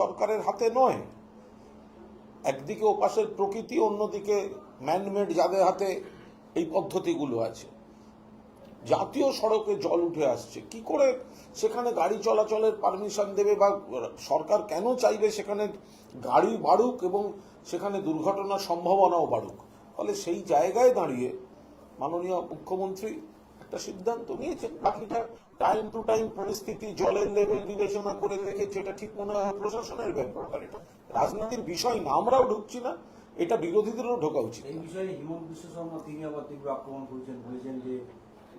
সরকারের হাতে নয়। একদিকে ওপাশের প্রকৃতি, অন্যদিকে ম্যানমেড যাদের হাতে এই পদ্ধতিগুলো আছে। জাতীয় সড়কে জল উঠে আসছে। কি করে সেখানে গাড়ি চলাচলের পারমিশন দেবে বা সরকার কেন চাইবে সেখানে গাড়ি বাড়ুক এবং সেখানে দুর্ঘটনার সম্ভাবনাও বাড়ুক? ফলে সেই জায়গায় দাঁড়িয়ে মাননীয় মুখ্যমন্ত্রী একটা সিদ্ধান্ত নিয়েছেন। বাকিটা টাইম টু টাইম পরিস্থিতি জলের লেভেল বিবেচনা করে দেখেছে এটা ঠিক মনে হয় প্রশাসনের ব্যাপার এটা রাজনীতির বিষয় না আমরাও ঢুকছি না এটা বিরোধীদেরও ঢোকা উচিত। এই বিষয়ে হিমন্ত বিশ্ব শর্মা তিনি আবার তীব্র আক্রমণ করেছেন বলেছেন যে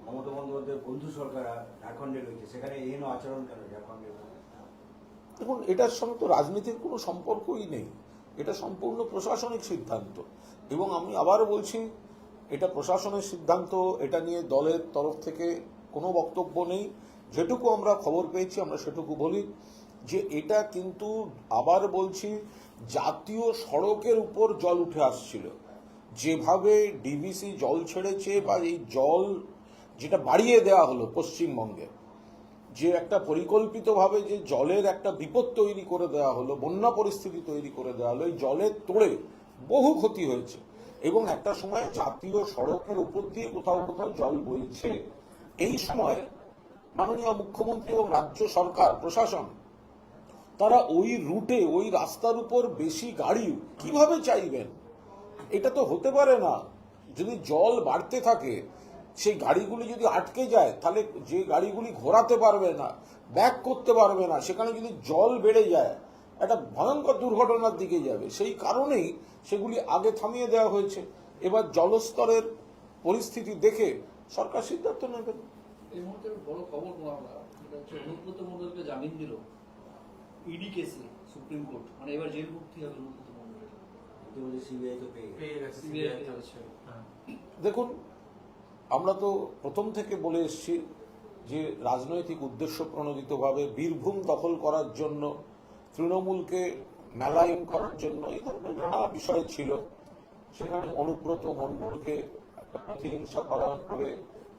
মমতা বন্দ্যোপাধ্যায়ের বন্ধু সরকার ঝাড়খণ্ডে রয়েছে সেখানে এহেন আচরণ কেন ঝাড়খণ্ডের দেখুন এটার সঙ্গে তো রাজনীতির কোনো সম্পর্কই নেই এটা সম্পূর্ণ প্রশাসনিক সিদ্ধান্ত এবং আমি আবারও বলছি এটা প্রশাসনের সিদ্ধান্ত এটা নিয়ে দলের তরফ থেকে কোনো বক্তব্য নেই। যেটুকু আমরা খবর পেয়েছি, আমরা সেটুকু বলি যে এটা কিন্তু আবার বলছি, জাতীয় সড়কের উপর জল উঠে আসছিল। যেভাবে ডিবিসি জল ছেড়েছে বা এই জল যেটা বাড়িয়ে দেওয়া হলো পশ্চিমবঙ্গে, যে একটা পরিকল্পিতভাবে যে জলের একটা বিপদ তৈরি করে দেওয়া হলো, বন্যা পরিস্থিতি তৈরি করে দেওয়া হলো, এই জলের তোড়ে বহু ক্ষতি হয়েছে। এবং একটা সময় জাতীয় সড়কের উপর দিয়ে কোথাও কোথাও জল বইছে। এই সময় মাননীয় মুখ্যমন্ত্রী এবং রাজ্য সরকার, প্রশাসন, তারা ওই রুটে, ওই রাস্তার উপর বেশি গাড়ি কীভাবে চাইবেন? এটা তো হতে পারে না। যদি জল বাড়তে থাকে, সেই গাড়িগুলি যদি আটকে যায়, তাহলে যে গাড়িগুলি ঘোরাতে পারবে না, ব্যাক করতে পারবে না, সেখানে যদি জল বেড়ে যায়, একটা ভয়ঙ্কর দুর্ঘটনার দিকে যাবে। সেই কারণেই সেগুলি আগে থামিয়ে দেওয়া হয়েছে। এবার জলস্তরের পরিস্থিতি দেখে সরকার সিদ্ধান্ত নেবেন এই মুহূর্তে একটা বড় খবর যেটা হচ্ছে অনুব্রত মন্ডলকে জামিন দিল ইডি কেসে সুপ্রিম কোর্ট। মানে এবার জেল মুক্তি হবে অনুব্রত মন্ডলের ইতিমধ্যে সিবিআই তো পেয়ে গেছে। দেখুন আমরা তো প্রথম থেকে বলে এসেছি যে রাজনৈতিক উদ্দেশ্য প্রণোদিতভাবে বীরভূম দখল করার জন্য তৃণমূলকে মেলায়ন করার জন্য এই ধরনের নানা বিষয় ছিল। সেখানে অনুব্রত মণ্ডলকে একটা প্রতিহিংসা করা করে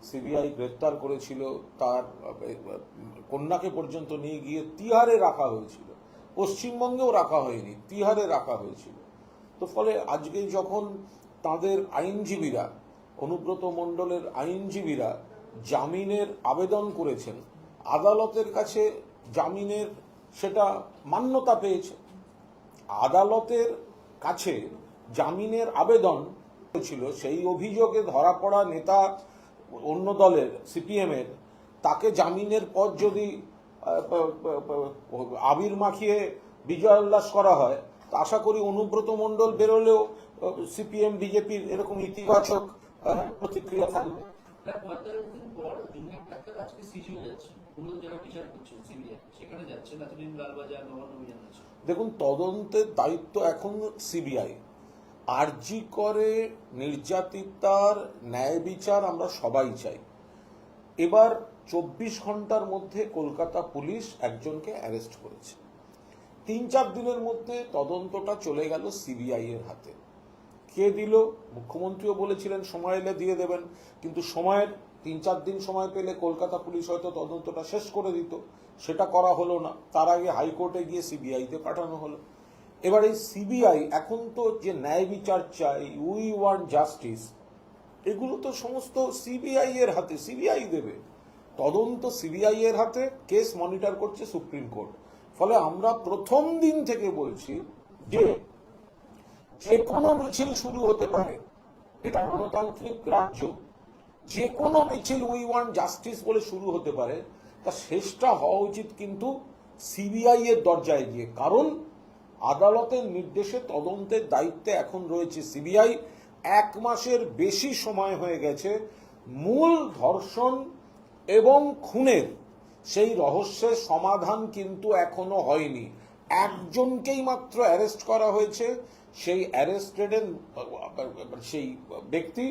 সিবিআই গ্রেপ্তার করেছিল, তার, কন্যাকে পর্যন্ত নিয়ে গিয়ে তিহারে রাখা হয়েছিল। পশ্চিমবঙ্গেও রাখা হয়নি, তিহারে রাখা হয়েছিল। তো ফলে আজকে যখন তাদের আইনজীবীরা, অনুব্রত মণ্ডলের আইনজীবীরা জামিনের আবেদন করেছেন, আদালতের কাছে জামিনের সেটা মান্যতা পেয়েছে। আদালতের কাছে জামিনের আবেদন ছিল সেই অভিযোগে ধরা পড়া নেতা অন্য দলের সিপিএমের তাকে জামিনের পর যদি আবির মাখিয়ে বিজয় উল্লাস করা হয় তা আশা করি অনুব্রত মণ্ডল বেরোলেও সিপিএম বিজেপির এরকম ইতিবাচক প্রতিক্রিয়া থাকবে। আছে। দেখুন তদন্তের দায়িত্ব এখন সিবিআই। আরজি করে নির্যাতিতার ন্যায় বিচার আমরা সবাই চাই। এবার চব্বিশ ঘণ্টার মধ্যে কলকাতা পুলিশ একজনকে অ্যারেস্ট করেছে। তিন চার দিনের মধ্যে তদন্তটা চলে গেল সিবিআই এর হাতে। কে দিল? মুখ্যমন্ত্রীও বলেছিলেন সময় এলে দিয়ে দেবেন। কিন্তু সময়ের, তিন চার দিন সময় পেলে কলকাতা পুলিশ হয়তো তদন্তটা শেষ করে দিত। সেটা করা হলো না। তার আগে হাইকোর্টে গিয়ে সিবিআইতে পাঠানো হলো। এবার এই সিবিআই এখন তো যে ন্যায় বিচার চাই উই ওয়ান্ট জাস্টিস, এগুলো তো সমস্ত সিবিআই এর হাতে, সিবিআই দেবে। তদন্ত সিবিআই এর হাতে, কেস মনিটর করছে সুপ্রিম কোর্ট। ফলে আমরা প্রথম দিন থেকে বলছি যে যে কোনো মিছিল শুরু হতে পারে, এটা গণতান্ত্রিক রাজ্য। যে কোনো মিছিল উই ওয়ান জাস্টিস বলে শুরু হতে পারে, তা শেষটা হওয়া উচিত কিন্তু সিবিআই এর দরজায় গিয়ে। কারণ আদালতের নির্দেশে তদন্তের দায়িত্বে এখন রয়েছে সিবিআই। এক মাসের বেশি সময় হয়ে গেছে। মূল ধর্ষণ এবং খুনের, সেই রহস্যের সমাধান কিন্তু এখনও হয়নি। একজনকেই মাত্র অ্যারেস্ট করা হয়েছে। সেই অ্যারেস্টেডের, সেই ব্যক্তি,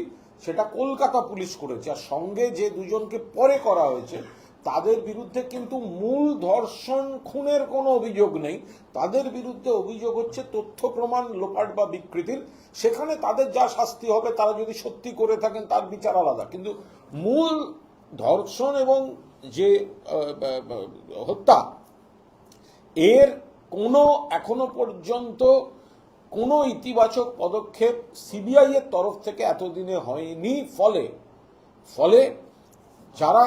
সেটা কলকাতা পুলিশ করেছে। আর সঙ্গে যে দুজনকে পরে করা হয়েছে তাদের বিরুদ্ধে কিন্তু মূল ধর্ষণ খুনের কোনো অভিযোগ নেই। তাদের বিরুদ্ধে অভিযোগ হচ্ছে তথ্য প্রমাণ, লোপাট বা বিকৃতির। সেখানে তাদের যা শাস্তি হবে, তারা যদি সত্যি করে থাকেন, তার বিচার আলাদা। কিন্তু মূল ধর্ষণ এবং যে হত্যা, এর কোনো এখনও পর্যন্ত কোনো ইতিবাচক পদক্ষেপ সিবিআই এর তরফ থেকে এতদিনে হয়নি। ফলে ফলে যারা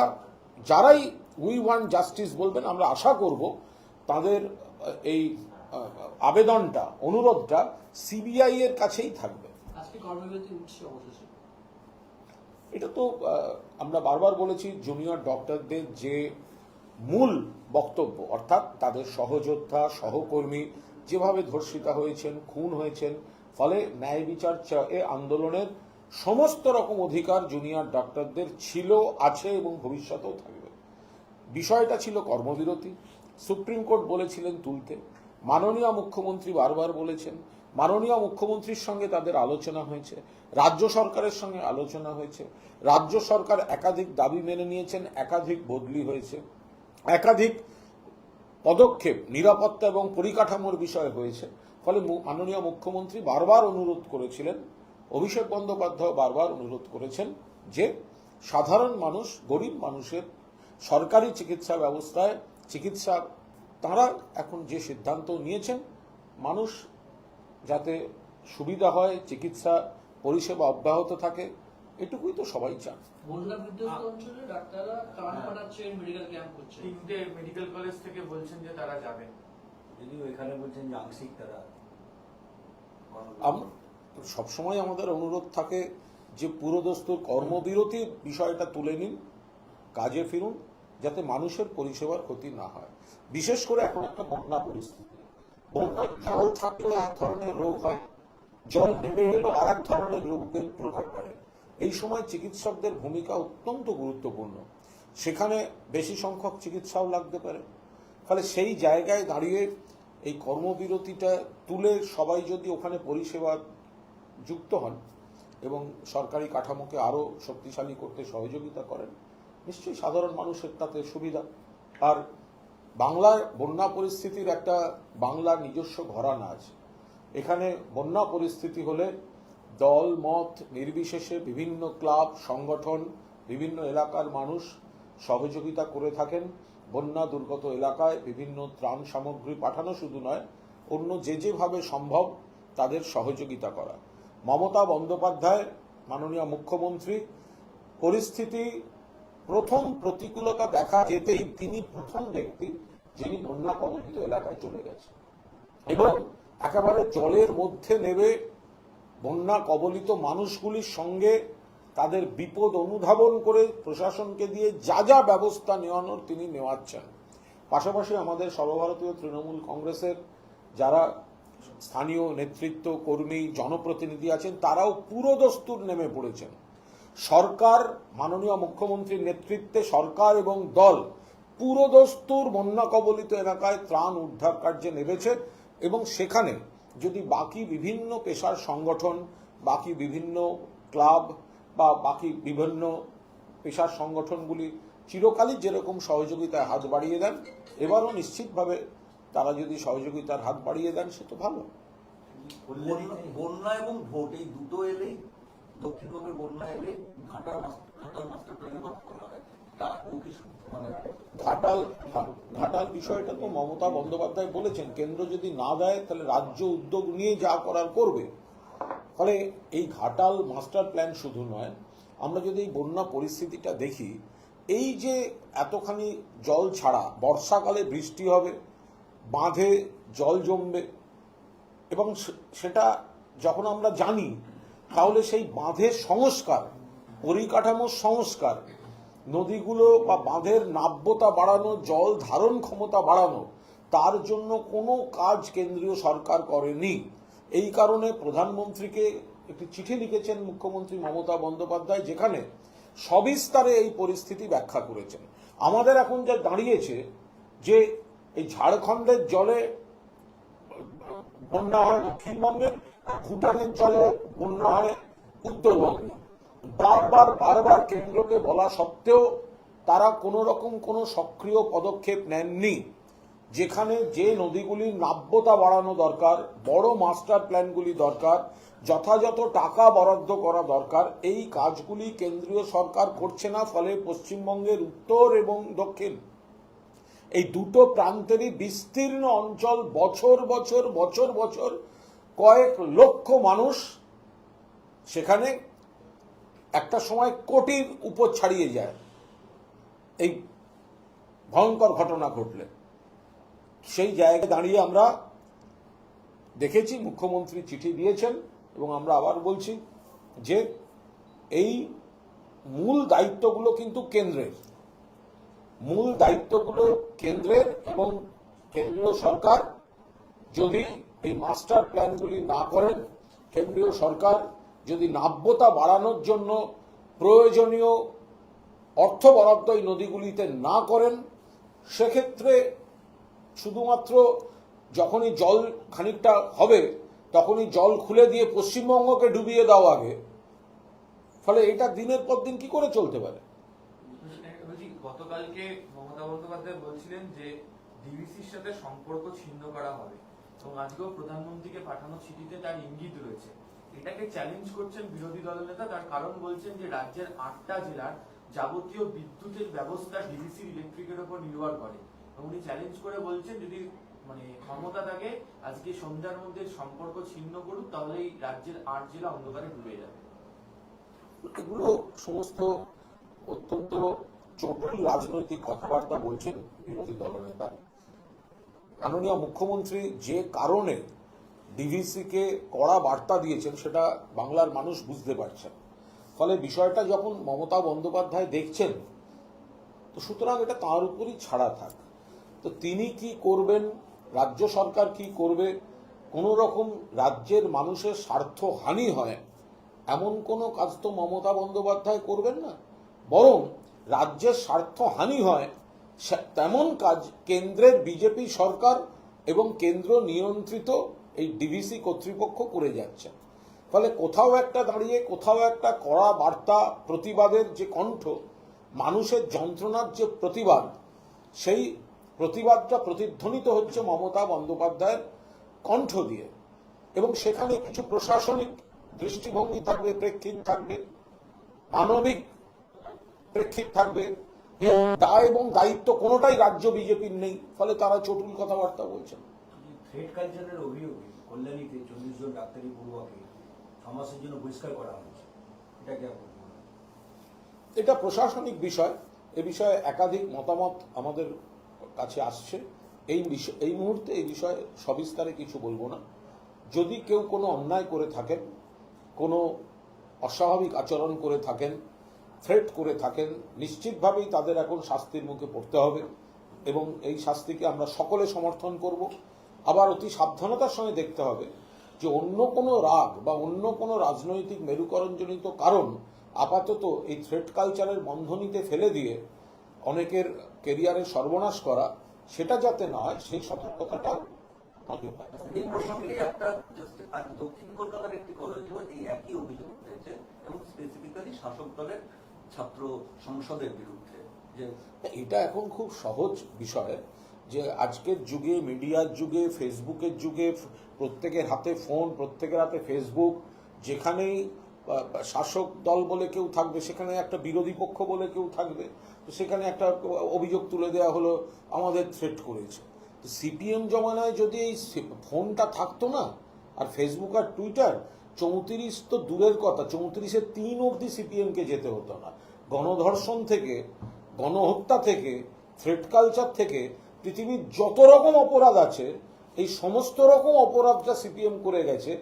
যারাই উই ওয়ান্ট জাস্টিস বলবেন আমরা আশা করব তাদের এই আবেদনটা অনুরোধটা সিবিআই এর কাছেই থাকবে। এটা তো আমরা বারবার বলেছি জুনিয়র ডক্টরদের যে মূল বক্তব্য অর্থাৎ তাদের সহযোদ্ধা সহকর্মী যেভাবে ধর্ষিতা হয়েছেন খুন হয়েছেন ফলে ন্যায় বিচার এ আন্দোলনের সমস্ত রকম অধিকার জুনিয়র ডাক্তারদের ছিল, আছে এবং ভবিষ্যতেও থাকবে। বিষয়টা ছিল কর্মবিরতি। সুপ্রিম কোর্ট বলেছিলেন তুলতে। মাননীয় মুখ্যমন্ত্রী বারবার বলেছেন, মাননীয় মুখ্যমন্ত্রীর সঙ্গে তাদের আলোচনা হয়েছে, রাজ্য সরকারের সঙ্গে আলোচনা হয়েছে, রাজ্য সরকার একাধিক দাবি মেনে নিয়েছেন, একাধিক বদলি হয়েছে, একাধিক পদক্ষেপ নিরাপত্তা এবং পরিকাঠামোর বিষয় হয়েছে। ফলে মাননীয় মুখ্যমন্ত্রী বারবার অনুরোধ করেছিলেন অভিষেক বন্দ্যোপাধ্যায় বারবার অনুরোধ করেছেন যে সাধারণ মানুষ গরিব মানুষের সরকারি চিকিৎসা ব্যবস্থায় চিকিৎসা তারা এখন যে সিদ্ধান্ত নিয়েছেন মানুষ যাতে সুবিধা হয় চিকিৎসা পরিষেবা অব্যাহত থাকে এটুকুই তো সবাই চান। বন্যা বিধ্বস্ত অঞ্চলে ডাক্তাররা ত্রাণ পাঠাচ্ছেন মেডিকেল ক্যাম্প করছেন। তিনটে মেডিকেল কলেজ থেকে বলছেন যে তারা যাবেন। যদিও এখানে বলছেন যে আংশিক তারা আম- সবসময় আমাদের অনুরোধ থাকে যে পুরোদস্তুর কর্মবিরতির বিষয়টা তুলে নিন, কাজে ফিরুন, যাতে মানুষের পরিষেবার ক্ষতি না হয়। বিশেষ করে এখন একটা বন্যা পরিস্থিতি। বন্যায় জল থাকলে এক ধরনের রোগ হয়, জল নেমে গেলে আর এক ধরনের রোগের প্রভাব পড়ে। এই সময় চিকিৎসকদের ভূমিকা অত্যন্ত গুরুত্বপূর্ণ। সেখানে বেশি সংখ্যক চিকিৎসাও লাগতে পারে। ফলে সেই জায়গায় দাঁড়িয়ে এই কর্মবিরতিটা তুলে সবাই যদি ওখানে পরিষেবা যুক্ত হন এবং সরকারি কাঠামোকে আরও শক্তিশালী করতে সহযোগিতা করেন, নিশ্চয়ই সাধারণ মানুষের তাতে সুবিধা। আর বাংলার বন্যা পরিস্থিতির একটা বাংলার নিজস্ব ঘরানা আছে। এখানে বন্যা পরিস্থিতি হলে দল, মত নির্বিশেষে বিভিন্ন ক্লাব, সংগঠন, বিভিন্ন এলাকার মানুষ সহযোগিতা করে থাকেন। বন্যা দুর্গত এলাকায় বিভিন্ন ত্রাণ সামগ্রী পাঠানো শুধু নয়, অন্য যে যেভাবে সম্ভব তাদের সহযোগিতা করা। মমতা বন্দ্যোপাধ্যায়, মাননীয় মুখ্যমন্ত্রী, পরিস্থিতি প্রথম প্রতিকূলতা দেখা যেতেই তিনি প্রথম ব্যক্তি যিনি বন্যা কবলিত এলাকায় চলে গেছে এবং একেবারে জলের মধ্যে নেবে বন্যা কবলিত মানুষগুলির সঙ্গে তাদের বিপদ অনুধাবন করে প্রশাসনকে দিয়ে যা যা ব্যবস্থা নেওয়ানোর তিনি নেওয়াচ্ছেন। পাশাপাশি আমাদের সর্বভারতীয় তৃণমূল কংগ্রেসের যারা স্থানীয় নেতৃত্ব, কর্মী, জনপ্রতিনিধি আছেন, তারাও পুরোদস্তুর নেমে পড়েছেন। সরকার, মাননীয় মুখ্যমন্ত্রীর নেতৃত্বে সরকার এবং দল পুরোদস্তুর বন্যা কবলিত এলাকায় ত্রাণ উদ্ধার কার্যে নেমেছে এবং সেখানে যদি বাকি বিভিন্ন পেশার সংগঠন, বাকি বিভিন্ন ক্লাব বা বাকি বিভিন্ন পেশার সংগঠনগুলি চিরকালই যেরকম সহযোগিতায় হাত বাড়িয়ে দেন, এবারও নিশ্চিতভাবে তারা যদি সহযোগিতার হাত বাড়িয়ে দেন সে তো ভালো। বন্যা- এবং ভোট এই দুটো এলেই দক্ষিণবঙ্গের বন্যা এলে মানে ঘাটাল ঘাটাল বিষয়টা তো মমতা বন্দ্যোপাধ্যায় বলেছেন কেন্দ্র যদি না দেয় তাহলে রাজ্য উদ্যোগ নিয়ে যা করার করবে। ফলে এই ঘাটাল মাস্টার প্ল্যান শুধু নয় আমরা যদি এই বন্যা পরিস্থিতিটা দেখি এই যে এতখানি জল ছাড়া বর্ষাকালে বৃষ্টি হবে বাঁধে, জল জমবে। এবং সেটা যখন আমরা জানি, তাহলে সেই বাঁধের সংস্কার, পরিকাঠামোর সংস্কার, নদীগুলো বা বাঁধের নাব্যতা বাড়ানো, জল ধারণ ক্ষমতা বাড়ানো, তার জন্য কোনো কাজ কেন্দ্রীয় সরকার করেনি। এই কারণে প্রধানমন্ত্রীকে একটি চিঠি লিখেছেন মুখ্যমন্ত্রী মমতা বন্দ্যোপাধ্যায়, যেখানে সবিস্তারে এই পরিস্থিতি ব্যাখ্যা করেছেন। আমাদের এখন যা দাঁড়িয়েছে, যে এই ঝাড়খণ্ডের জলে বন্যা হয় দক্ষিণবঙ্গে ভুটানের জলে বন্যা হয় উত্তরবঙ্গে। বারবার বারবার কেন্দ্রকে বলা সত্ত্বেও তারা কোনো রকম কোনো সক্রিয় পদক্ষেপ নেননি। যেখানে যে নদীগুলির নাব্যতা বাড়ানো দরকার, বড় মাস্টার প্ল্যানগুলি দরকার, যথাযথ টাকা বরাদ্দ করা দরকার, এই কাজগুলি কেন্দ্রীয় সরকার করছে না, ফলে পশ্চিমবঙ্গের উত্তর এবং দক্ষিণ। এই দুটো প্রান্তেরই বিস্তীর্ণ অঞ্চল বছর বছর বছর বছর, কয়েক লক্ষ মানুষ সেখানে একটা সময় কোটির উপর ছাড়িয়ে যায়। এই ভয়ঙ্কর ঘটনা ঘটলে। সেই জায়গায় দাঁড়িয়ে আমরা দেখেছি, মুখ্যমন্ত্রী চিঠি দিয়েছেন এবং আমরা আবার বলছি যে এই মূল দায়িত্বগুলো কিন্তু কেন্দ্রের। মূল দায়িত্বগুলো কেন্দ্রের এবং কেন্দ্রীয় সরকার। যদি এই মাস্টার প্ল্যানগুলি না করেন, কেন্দ্রীয় সরকার যদি নাব্যতা বাড়ানোর জন্য প্রয়োজনীয় অর্থ বরাদ্দ এই নদীগুলিতে না করেন, সেক্ষেত্রে শুধুমাত্র যখনই জল খানিকটা হবে, তখনই জল খুলে দিয়ে পশ্চিমবঙ্গকে ডুবিয়ে দেওয়া আগে। ফলে এটা দিনের পর দিন কি করে চলতে পারে? গতকালকে মমতা বন্দ্যোপাধ্যায় বলছিলেন যে ডিভিসির সাথে সম্পর্ক ছিন্ন করা হবে এবং আজকেও প্রধানমন্ত্রীকে পাঠানো চিঠিতে তার ইঙ্গিত রয়েছে। এটাকে চ্যালেঞ্জ করছেন বিরোধী দলনেতা তার কারণ বলছেন যে রাজ্যের আটটা জেলার যাবতীয় বিদ্যুতের ব্যবস্থা ডিভিসি ইলেকট্রিকের উপর নির্ভর করে এবং উনি চ্যালেঞ্জ করে বলছেন যদি মানে ক্ষমতা থাকে, আজকে সন্ধ্যার মধ্যে সম্পর্ক ছিন্ন করুক, তাহলেই রাজ্যের আট জেলা অন্ধকারে ডুবে যাবে। এগুলো সমস্ত অত্যন্ত জটিল রাজনৈতিক কথাবার্তা বলছেন বিরোধী দলনেতা। মাননীয় মুখ্যমন্ত্রী যে কারণে ডিভিসিকে কড়া বার্তা দিয়েছেন, সেটা বাংলার মানুষ বুঝতে পারছেন। ফলে বিষয়টা যখন মমতা বন্দ্যোপাধ্যায় দেখছেন, তো সুতরাং এটা তাঁর উপরই ছাড়া থাক। তো তিনি কি করবেন, রাজ্য সরকার কি করবে, কোনো রকম রাজ্যের মানুষের স্বার্থ হানি হয়, এমন কোনো কাজ তো মমতা বন্দ্যোপাধ্যায় করবেন না। বরং রাজ্যের স্বার্থ হানি হয় তেমন কাজ কেন্দ্রের বিজেপি সরকার এবং কেন্দ্র নিয়ন্ত্রিত এই ডিভিসি কর্তৃপক্ষ করে যাচ্ছে। ফলে কোথাও একটা দাঁড়িয়ে, কোথাও একটা কড়া বার্তা প্রতিবাদের যে কণ্ঠ, মানুষের যন্ত্রণার যে প্রতিবাদ, সেই প্রতিবাদটা প্রতিধ্বনিত হচ্ছে মমতা বন্দ্যোপাধ্যায়ের কণ্ঠ দিয়ে। এবং সেখানে কিছু প্রশাসনিক দৃষ্টিভঙ্গি থাকবে, প্রেক্ষিত থাকবে, মানবিক প্রেক্ষিত থাকবে। দায় এবং দায়িত্ব কোনোটাই রাজ্য বিজেপির নেই। ফলে তারা চটুল কথাবার্তা বলছেন। থ্রেড কালচারের অভিযোগে কল্যাণীতে চল্লিশ জন ডাক্তারি পড়ুয়াকে মাসের জন্য বহিষ্কার করা হয়েছে। এটা কি এটা প্রশাসনিক বিষয়। এ বিষয়ে একাধিক মতামত আমাদের কাছে আসছে। এই বিষয় এই মুহূর্তে এই বিষয়ে সবিস্তারে কিছু বলব না। যদি কেউ কোনো অন্যায় করে থাকেন কোনো অস্বাভাবিক আচরণ করে থাকেন থ্রেট করে থাকেন, নিশ্চিতভাবেই তাদের এখন শাস্তির মুখে পড়তে হবে এবং এই শাস্তিকে আমরা সকলে সমর্থন করব। আবার অতি সাবধানতার সঙ্গে দেখতে হবে যে অন্য কোনো রাগ বা অন্য কোনো রাজনৈতিক মেরুকরণজনিত কারণ আপাতত এই থ্রেট কালচারের বন্ধনীতে ফেলে দিয়ে অনেকের কেরিয়ারের সর্বনাশ করা, সেটা যাতে না হয়, সেই সতর্কতাটা দক্ষিণ কলকাতার একটি কলেজেও এই একই অভিযোগ উঠেছে এবং স্পেসিফিক্যালি শাসক দলের ছাত্র সংসদের বিরুদ্ধে, যে এটা এখন খুব সহজ বিষয় যে আজকের যুগে, মিডিয়ার যুগে, ফেসবুকের যুগে, প্রত্যেকের হাতে ফোন, প্রত্যেকের হাতে ফেসবুক, যেখানেই শাসক দল বলে কেউ থাকবে, সেখানে একটা বিরোধী পক্ষ বলে কেউ থাকবে, তো সেখানে একটা অভিযোগ তুলে দেওয়া হলো, আমাদের থ্রেট করেছে। তো সিপিএম জমানায় যদি এই ফোনটা থাকতো না, আর ফেসবুক আর টুইটার চৌত্রিশ তো দূরের কথা চৌত্রিশের তিন অবধি সিপিএমকে যেতে হতো না। গণধর্ষণ থেকে, গণহত্যা থেকে থ্রেড কালচার থেকে পৃথিবীর যত রকম অপরাধ আছে, এই সমস্ত রকম অপরাধটা সিপিএম করে গেছে।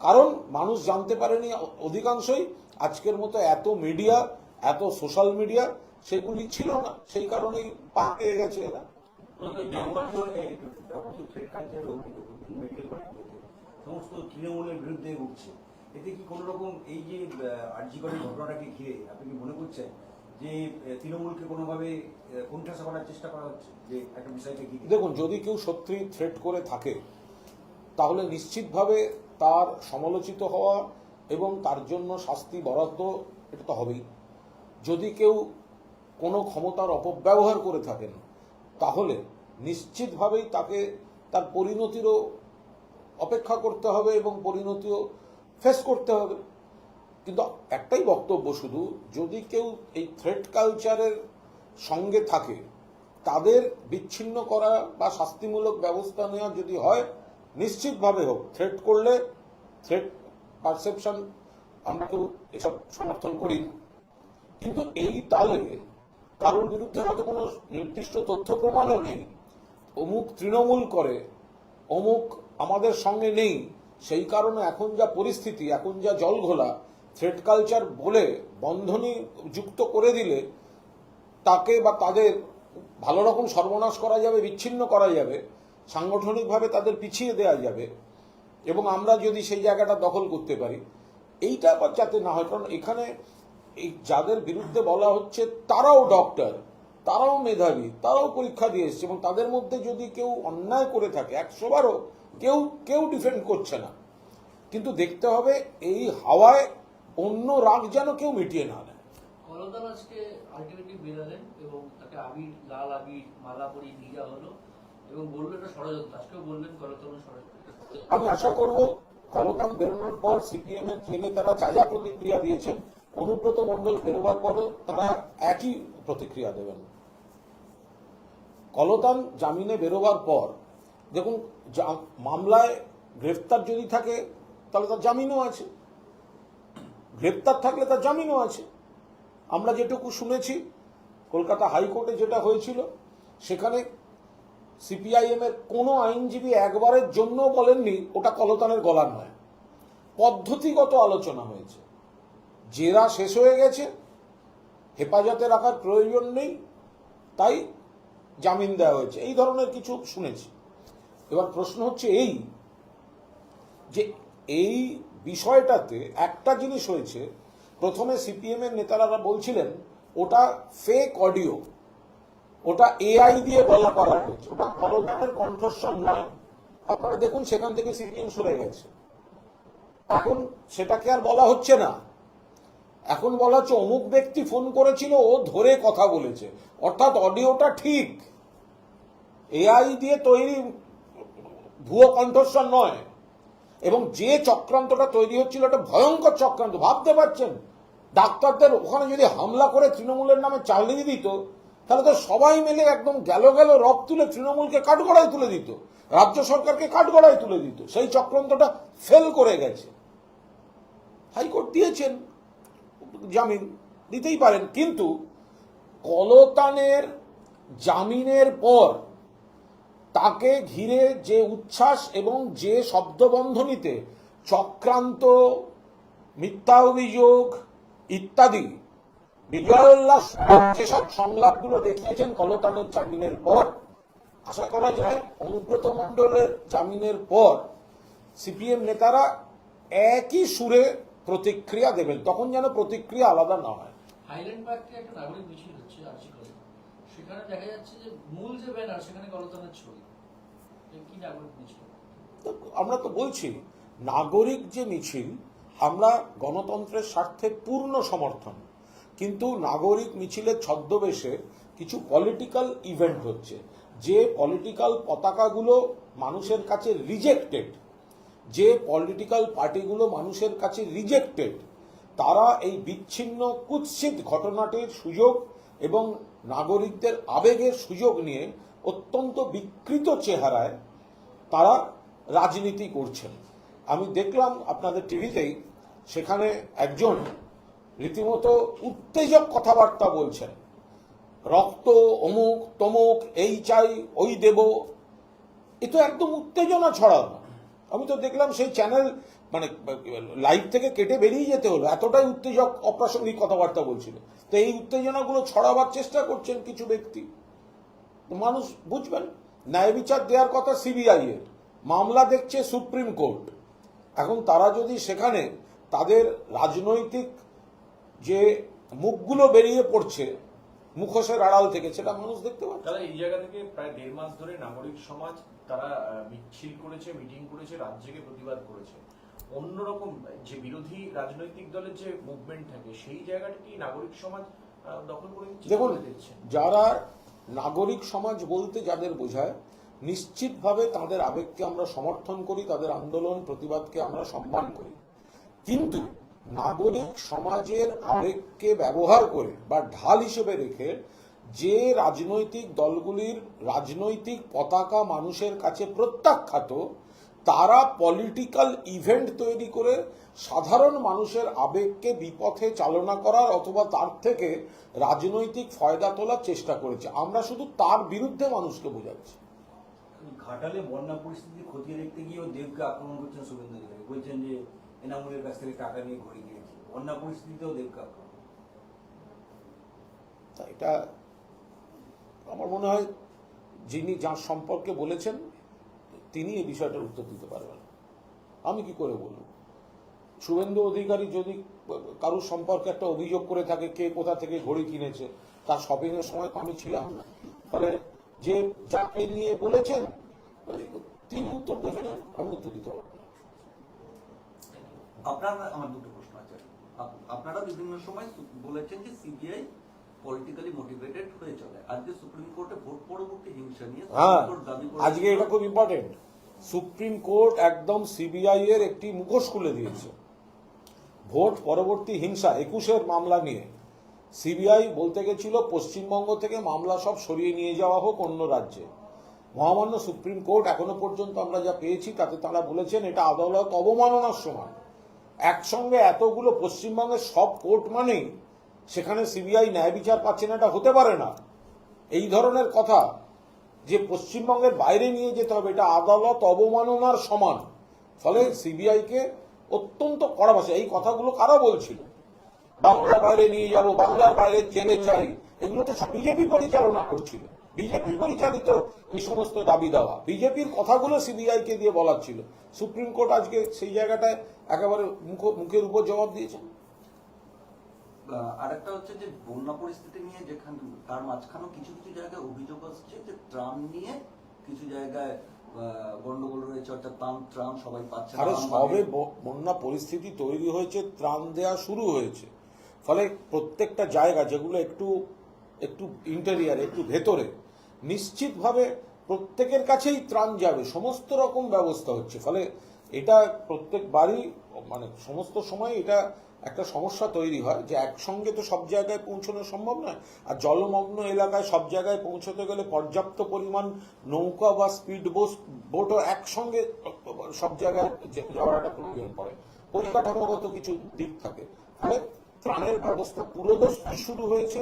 কারণ মানুষ জানতে পারেনি অধিকাংশই আজকের মতো এত মিডিয়া, এত সোশ্যাল মিডিয়া সেগুলি ছিল না। সেই কারণেই পা পেয়ে গেছে এরা। সমস্ত তৃণমূলের বিরুদ্ধে উঠছে। এতে কি কোনো রকম এই যে আর্যিকরের ঘটনাটাকে ঘিরে আপনি কি মনে করছেন যে তৃণমূলকে কোনোভাবে কোণঠাসা করার চেষ্টা করা হচ্ছে? যে একটা বিষয়কে ঘিরে। দেখুন, যদি কেউ সত্যি থ্রেট করে থাকে, তাহলে নিশ্চিতভাবে তার সমালোচিত হওয়া এবং তার জন্য শাস্তি বরাদ্দ, এটা তো হবেই। যদি কেউ কোনো ক্ষমতার অপব্যবহার করে থাকেন, তাহলে নিশ্চিতভাবেই তাকে, তার পরিণতিরও অপেক্ষা করতে হবে এবং পরিণতিও ফেস করতে হবে। কিন্তু একটাই বক্তব্য শুধু, যদি কেউ এই থ্রেট কালচারের সঙ্গে থাকে, তাদের বিচ্ছিন্ন করা বা শাস্তিমূলক ব্যবস্থা নেওয়া যদি হয়, নিশ্চিতভাবে হোক। থ্রেট করলে থ্রেট পারসেপশন আমরা তো এসব সমর্থন করি। কিন্তু এই তালে কারোর বিরুদ্ধে হয়তো কোনো নির্দিষ্ট তথ্য প্রমাণও নেই। অমুক তৃণমূল করে, অমুক আমাদের সঙ্গে নেই। সেই কারণে এখন যা পরিস্থিতি, এখন যা জলঘোলা থ্রেড কালচার বলে বন্ধনী যুক্ত করে দিলে তাকে বা তাদের ভালো রকম সর্বনাশ করা যাবে, বিচ্ছিন্ন করা যাবে, সাংগঠনিকভাবে তাদের পিছিয়ে দেওয়া যাবে এবং আমরা যদি সেই জায়গাটা দখল করতে পারি। এইটা আবার যাতে না হয়, কারণ এখানে এই যাদের বিরুদ্ধে বলা হচ্ছে, তারাও ডক্টর তারাও মেধাবী, তারাও পরীক্ষা দিয়ে এসছে এবং তাদের মধ্যে যদি কেউ অন্যায় করে থাকে, একশো বারও কেউ কেউ ডিফেন্ড করছে না। কিন্তু দেখতে হবে এই হাওয়ায় অন্য রাগ যেন কেউ মিটিয়ে না নেয়। কলতান আজকে আলটিমেটলি বেরালেন এবং তাকে আবির লাল আবির মালা পরিয়ে নিয়ে যাওয়া হলো এবং বলল এটা ষড়যন্ত্র। আজকেও বললেন কলতান ষড়যন্ত্র। আমি আশা করব কলকাম বেরোনোর পর সিপিএম এর ট্রেনে তারা যা যা প্রতিক্রিয়া দিয়েছেন অনুব্রত মন্ডল বেরোবার পরও তারা একই প্রতিক্রিয়া দেবেন। কলতান জামিনে বেরোবার পর দেখুন মামলায় গ্রেফতার যদি থাকে, তাহলে তার জামিনও আছে। গ্রেপ্তার থাকলে তার জামিনও আছে। আমরা যেটুকু শুনেছি, কলকাতা হাইকোর্টে যেটা হয়েছিল, সেখানে সিপিআইএম এর কোনো আইনজীবী একবারের জন্য বলেননি, ওটা কলতানের গলা নয়। পদ্ধতিগত আলোচনা হয়েছে। জেরা শেষ হয়ে গেছে, হেফাজতে রাখার প্রয়োজন নেই, তাই জামিন দেওয়া হয়েছে। এই ধরনের কিছু শুনেছি। এবার প্রশ্ন হচ্ছে এই, যে এই বিষয়টাতে একটা জিনিস হয়েছে, প্রথমে সিপিএম এর নেতারা বলছিলেন, ওটা ফেক অডিও ওটা এআই দিয়ে বলা করা হয়েছে, ওটা কণ্ঠস্বর নয়। আপনারা দেখুন, সেখান থেকে সিপিএম সরে গেছে। এখন সেটাকে আর বলা হচ্ছে না। এখন বলা হচ্ছে অমুক ব্যক্তি ফোন করেছিল, ও ধরে কথা বলেছে। অর্থাৎ অডিওটা ঠিক। এআই দিয়ে তৈরি ভুয়ো কণ্ঠস্বর নয়। এবং যে চক্রান্তটা তৈরি হচ্ছিল একটা ভয়ঙ্কর চক্রান্ত, ভাবতে পারছেন? ডাক্তারদের ওখানে যদি হামলা করে তৃণমূলের নামে চালিয়ে দিত, তাহলে তো সবাই মিলে একদম গেল গেল রব তুলে তৃণমূলকে কাঠগড়ায় তুলে দিত, রাজ্য সরকারকে কাঠগড়ায় তুলে দিত। সেই চক্রান্তটা ফেল করে গেছে। হাইকোর্ট দিয়েছেন, জামিন দিতেই পারেন। কিন্তু কলতানের জামিনের পর তাকে ঘিরে যে উচ্ছ্বাস এবং যে শব্দবন্ধনীতে চক্রান্ত মিথ্যা অভিযোগ ইত্যাদি বিজয়োল্লাস যেসব সংলাপগুলো দেখিয়েছেন কলতানের জামিনের পর। আশা করা যায় অনুব্রত মণ্ডলের জামিনের পর সিপিএম নেতারা একই সুরে প্রতিক্রিয়া দেবেন, তখন যেন প্রতিক্রিয়া আলাদা না হয়। হাইল্যান্ড একটা নাগরিক মিছিল হচ্ছে সেখানে দেখা যাচ্ছে যে মূল যে ব্যানার, সেখানে কলতানের ছবি। কি নাগরিক মিছিল? আমরা তো বলছি, নাগরিক যে মিছিল, আমরা গণতন্ত্রের স্বার্থে পূর্ণ সমর্থন। কিন্তু নাগরিক মিছিলের ছদ্মবেশে কিছু পলিটিক্যাল ইভেন্ট হচ্ছে, যে পলিটিক্যাল পতাকাগুলো মানুষের কাছে রিজেক্টেড যে পলিটিক্যাল পার্টিগুলো মানুষের কাছে রিজেক্টেড তারা এই বিচ্ছিন্ন কুৎসিত ঘটনাটির সুযোগ এবং নাগরিকদের আবেগের সুযোগ নিয়ে অত্যন্ত বিকৃত চেহারায় তারা রাজনীতি করছেন। আমি দেখলাম আপনাদের টিভিতেই সেখানে একজন রীতিমতো উত্তেজক কথাবার্তা বলছেন। রক্ত, অমুক, তমুক, এই চাই, ওই দেব। এ তো একদম উত্তেজনা ছড়ানো। আমি তো দেখলাম সেই চ্যানেল মানে লাইভ থেকে কেটে বেরিয়ে যেতে হলো। এতটাই উত্তেজক, অপ্রাসঙ্গিক কথাবার্তা বলছিল। তো এই উত্তেজনাগুলো ছড়াবার চেষ্টা করছেন কিছু ব্যক্তি। মানুষ বুঝবেন, ন্যায় বিচার দেওয়ার কথা সিবিআই এর। মামলা দেখছে সুপ্রিম কোর্ট। এখন তারা যদি সেখানে তাদের রাজনৈতিক যে মুখগুলো বেরিয়ে পড়ছে, মুখোশের আড়াল থেকে, সেটা মানুষ দেখতে পাচ্ছে। তারা এই জায়গা থেকে প্রায় দেড় মাস ধরে নাগরিক সমাজ তারা মিছিল করেছে, মিটিং করেছে, রাজ্যকে প্রতিবাদ করেছে। অন্যরকম যে বিরোধী রাজনৈতিক দলের যে মুভমেন্ট থাকে সেই জায়গাটা কি নাগরিক সমাজ দখল করে নিচ্ছে দেখুন যারা নাগরিক সমাজ বলতে যাদের বোঝায় নিশ্চিতভাবে তাদের আবেগকে আমরা সমর্থন করি তাদের আন্দোলন প্রতিবাদকে আমরা সম্মান করি। কিন্তু নাগরিক সমাজের আবেগকে ব্যবহার করে বা ঢাল হিসেবে রেখে যে রাজনৈতিক দলগুলির রাজনৈতিক পতাকা মানুষের কাছে প্রত্যাখ্যাত তারা পলিটিক্যাল ইভেন্ট তৈরি করে সাধারণ মানুষের আবেগকে বিপথে চালনা করার অথবা তার থেকে রাজনৈতিক ফয়দা তোলার চেষ্টা করেছে। আমরা শুধু তার বিরুদ্ধে মানুষকে বোঝাচ্ছি। ঘাটালে বন্যা পরিস্থিতি খতিয়ে দেখতে গিয়েও দেবকে আক্রমণ করছেন শুভেন্দু অধিকারী। বলছেন যে এনামুলের কাছ থেকে টাকা নিয়ে ঘড়ি কিনেছে বন্যা পরিস্থিতিতেও দেবকে আক্রমণ এটা আমার মনে হয় যিনি যার সম্পর্কে বলেছেন তিনি এই বিষয়টার উত্তর দিতে পারবেন। আমি কি করে বলব? শুভেন্দু অধিকারী যদি কারোর সম্পর্কে একটা অভিযোগ করে থাকে, কে কোথা থেকে ঘড়ি কিনেছে, তার শপিং এর সময় আমি ছিলাম না। যে যাকে নিয়ে বলেছেন তিনি উত্তর দেবেন, আমি উত্তর দিতে পারব। আপনার আমার দুটো প্রশ্ন আছে। আপ- আপনারা বিভিন্ন সময় বলেছেন যে সিবিআই পলিটিক্যালি মোটিভেটেড হয়ে চলে আজকে সুপ্রিম কোর্টে ভোট পরবর্তী হিংসা নিয়ে হ্যাঁ আজকে এটা খুব ইম্পর্টেন্ট সুপ্রিম কোর্ট একদম সিবিআই এর একটি মুখোশ খুলে দিয়েছে। ভোট পরবর্তী হিংসা একুশের মামলা নিয়ে। সিবিআই বলতে গেছিল পশ্চিমবঙ্গ থেকে মামলা সব সরিয়ে নিয়ে যাওয়া হোক অন্য রাজ্যে। মহামান্য সুপ্রিম কোর্ট এখনও পর্যন্ত আমরা যা পেয়েছি তাতে তারা বলেছেন এটা আদালত অবমাননার সমান। একসঙ্গে এতগুলো পশ্চিমবঙ্গের সব কোর্ট মানেই সেখানে সিবিআই ন্যায় বিচার পাচ্ছে না এটা হতে পারে না। এই ধরনের কথা যে পশ্চিমবঙ্গের বাইরে নিয়ে যেতে হবে এটা আদালত অবমাননার সমান। ফলে সিবিআইকে অত্যন্ত কড়া ভাষা এই কথাগুলো কারা বলছিল? বাংলার বাইরে নিয়ে যাব বাংলার বাইরে চেনে চাই। এগুলো তো বিজেপি পরিচালনা করছিল। বিজেপি পরিচালিত এই সমস্ত দাবি দেওয়া। বিজেপির কথাগুলো সিবিআই কে দিয়ে বলার ছিল। সুপ্রিম কোর্ট আজকে সেই জায়গাটায় একেবারে মুখ- মুখের উপর জবাব দিয়েছেন আহ, আরেকটা হচ্ছে যে বন্যা পরিস্থিতি নিয়ে যেখানে তার মাঝখানেও কিছু কিছু জায়গায় অভিযোগ আসছে যে ত্রাণ নিয়ে কিছু জায়গায় গন্ডগোল রয়েছে অর্থাৎ ত্রাণ ত্রাণ সবাই পাচ্ছে আরে সবে বন্যা পরিস্থিতি তৈরি হয়েছে ত্রাণ দেওয়া শুরু হয়েছে। ফলে প্রত্যেকটা জায়গা যেগুলো একটু একটু ইন্টেরিয়ার একটু ভেতরে নিশ্চিতভাবে প্রত্যেকের কাছেই ত্রাণ যাবে সমস্ত রকম ব্যবস্থা হচ্ছে। ফলে এটা প্রত্যেকবারই মানে সমস্ত সময় এটা একটা সমস্যা তৈরি হয় যে একসঙ্গে তো সব জায়গায় পৌঁছানো সম্ভব নয়, আর জলমগ্ন এলাকায় সব জায়গায় পৌঁছতে গেলে পর্যাপ্ত পরিমাণ নৌকা বা স্পিড বোট বোটও একসঙ্গে সব জায়গায় যাওয়ার একটা প্রয়োজন পড়ে। পরিকাঠামোগত কিছু দিক থাকে। ফলে ত্রাণের ব্যবস্থা পুরোদশ শুরু হয়েছে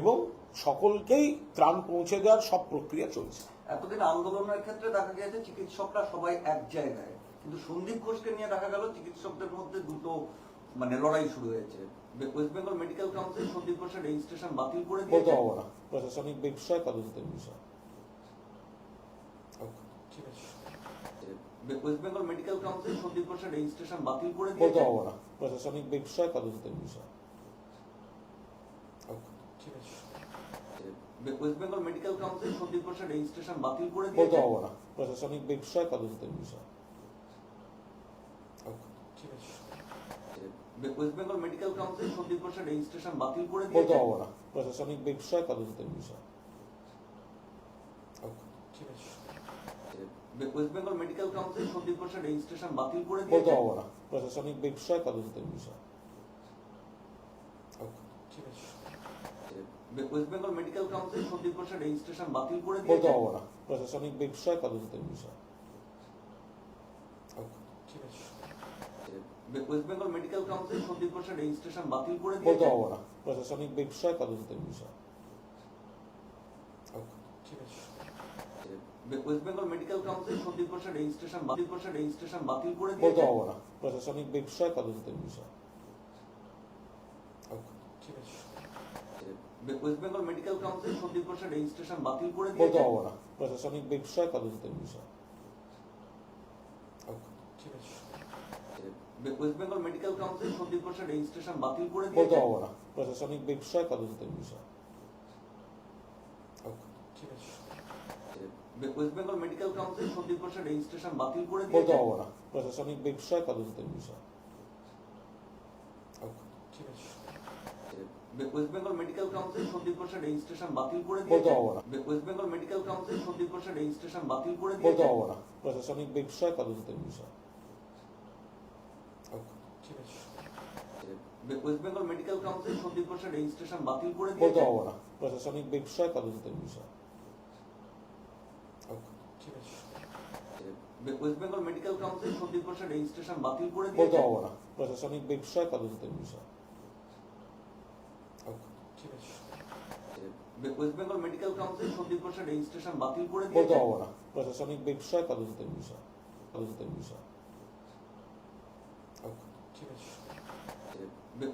এবং সকলকেই ত্রাণ পৌঁছে দেওয়ার সব প্রক্রিয়া চলছে। এতদিন আন্দোলনের ক্ষেত্রে দেখা গেছে চিকিৎসকরা সবাই এক জায়গায়। কিন্তু সন্দীপ ঘোষকে নিয়ে দেখা গেল, চিকিৎসকদের মধ্যে দুটো মানে লড়াই শুরু হয়েছে। West Bengal Medical Council Sandip ঘোষের রেজিস্ট্রেশন বাতিল করে দিয়েছে। পারব না। প্রশাসনিক বিষয় তদন্তের বিষয়। ঠিক আছে। West Bengal Medical Council Sandip ঘোষের রেজিস্ট্রেশন বাতিল করে বলতে দিয়েছে। পারব না। প্রশাসনিক বিষয় তদন্তের বিষয়. ঠিক আছে। West Bengal Medical Council Sandip ঘোষের রেজিস্ট্রেশন বাতিল করে বলতে দিয়েছে। পারব না। প্রশাসনিক বিষয় তদন্তের বিষয়. ঠিক আছে। West Bengal Medical Council Sandip ঘোষের রেজিস্ট্রেশন বাতিল করে বলতে দিয়েছে। পারব না। প্রশাসনিক বিষয় তদন্তের বিষয়। ঠিক আছে। West Bengal Medical Council Sandip ঘোষের রেজিস্ট্রেশন বাতিল করে বলতে পারব না। প্রশাসনিক বিষয় তদন্তের বিষয়। ঠিক আছে। বে- West Bengal Medical Council Sandip ঘোষের রেজিস্ট্রেশন বাতিল করে বলতে দিয়েছে পারব না। প্রশাসনিক বিষয় তদন্তের বিষয়। ঠিক আছে। West Bengal Medical Council Sandip ঘোষের রেজিস্ট্রেশন বাতিল করে বলতে দিয়েছে। পারব না। প্রশাসনিক বিষয় তদন্তের বিষয়। West Bengal Medical Council Sandip ঘোষের রেজিস্ট্রেশন বাতিল ঘোষের রেজিস্ট্রেশন বাতিল করে বলতে দিয়েছে পারব না। প্রশাসনিক বিষয় তদন্তের বিষয়। ঠিক আছে। বে- West Bengal Medical Council Sandip ঘোষের রেজিস্ট্রেশন বাতিল করে বলতে দিয়েছে পারব না। প্রশাসনিক বিষয় তদন্তের বিষয়। Okay. ঠিক আছে। West Bengal Medical Council Sandip ঘোষের রেজিস্ট্রেশন বাতিল করে বলতে পারব না। প্রশাসনিক বিষয় তদন্তের বিষয়। ঠিক আছে। West Bengal Medical Council Sandip ঘোষের রেজিস্ট্রেশন বাতিল করে বলতে পারব না। প্রশাসনিক বিষয় তদন্তের বিষয়। ঠিক আছে। West Bengal Medical Council Sandip ঘোষের রেজিস্ট্রেশন বাতিল করে দিয়েছে? West Bengal Medical Council Sandip ঘোষের রেজিস্ট্রেশন বাতিল করে বলতে দিয়েছে? পারব না। প্রশাসনিক বিষয় তদন্তের বিষয়। আছে West Bengal Medical Council Sandip ঘোষের রেজিস্ট্রেশন বাতিল করে বলতে দিয়েছে? না। প্রশাসনিক বিষয় তদন্তের বিষয়। West Bengal Medical Council Sandip ঘোষের রেজিস্ট্রেশন বাতিল করে বলতে দিয়েছে না। প্রশাসনিক বিষয় তদন্তের বিষয়। ঠিক আছে। West Bengal Medical Council Sandip ঘোষের রেজিস্ট্রেশন বাতিল করে বলতে দিয়েছে? না। প্রশাসনিক বিষয় তদন্তের বিষয়। তদন্তের বিষয়।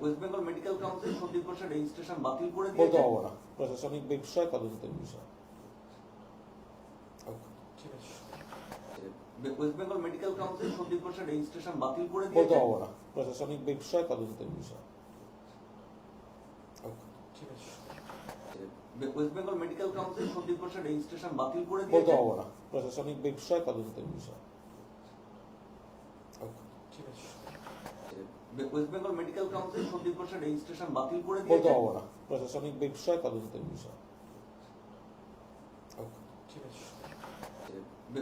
West Bengal Medical Council Sandip ঘোষের রেজিস্ট্রেশন বাতিল করে বলতে দিয়েছে। না। প্রশাসনিক বিষয় তদন্তের বিষয়। ঠিক আছে। West Bengal Medical Council Sandip ঘোষের রেজিস্ট্রেশন বাতিল করে বলতে দিয়েছে। না। প্রশাসনিক বিষয় তদন্তের বিষয়। West Bengal Medical Council Sandip ঘোষের রেজিস্ট্রেশন বাতিল করে বলতে দিয়েছে। না। প্রশাসনিক বিষয় তদন্তের বিষয়। ঠিক আছে। West Bengal Medical Council Sandip ঘোষের রেজিস্ট্রেশন বাতিল করে বলতে দিয়েছে। না। প্রশাসনিক বিষয় তদন্তের বিষয়। ঠিক আছে।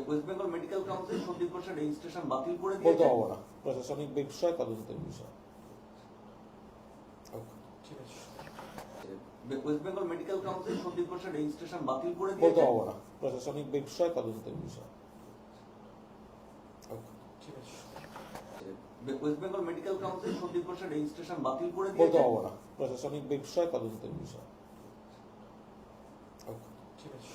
West Bengal Medical Council Sandip ঘোষের রেজিস্ট্রেশন বাতিল করে বলতে দিয়েছে না। প্রশাসনিক বিষয় তদন্তের বিষয়। ঠিক আছে। West Bengal Medical Council Sandip ঘোষের রেজিস্ট্রেশন বাতিল করে বলতে দিয়েছে। না। প্রশাসনিক বিষয় তদন্তের বিষয় ওকে ঠিক আছে West Bengal Medical Council Sandip ঘোষের রেজিস্ট্রেশন বাতিল করে বলতে দিয়েছে। না। প্রশাসনিক বিষয় তদন্তের বিষয়। ঠিক আছে।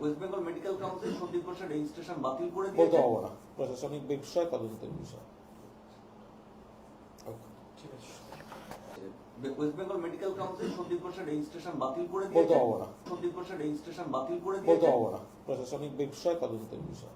West Bengal Medical Council Sandip ঘোষের রেজিস্ট্রেশন বাতিল করে বলতে দিয়েছে। না। প্রশাসনিক বিষয় তদন্তের বিষয়। ঠিক আছে। West Bengal Medical Council Sandip ঘোষের রেজিস্ট্রেশন বাতিল করে বলতে দিয়েছে। না। সন্দীপ ঘোষের রেজিস্ট্রেশন বাতিল করে বলতে দিয়েছে। না। প্রশাসনিক বিষয় তদন্তের বিষয়।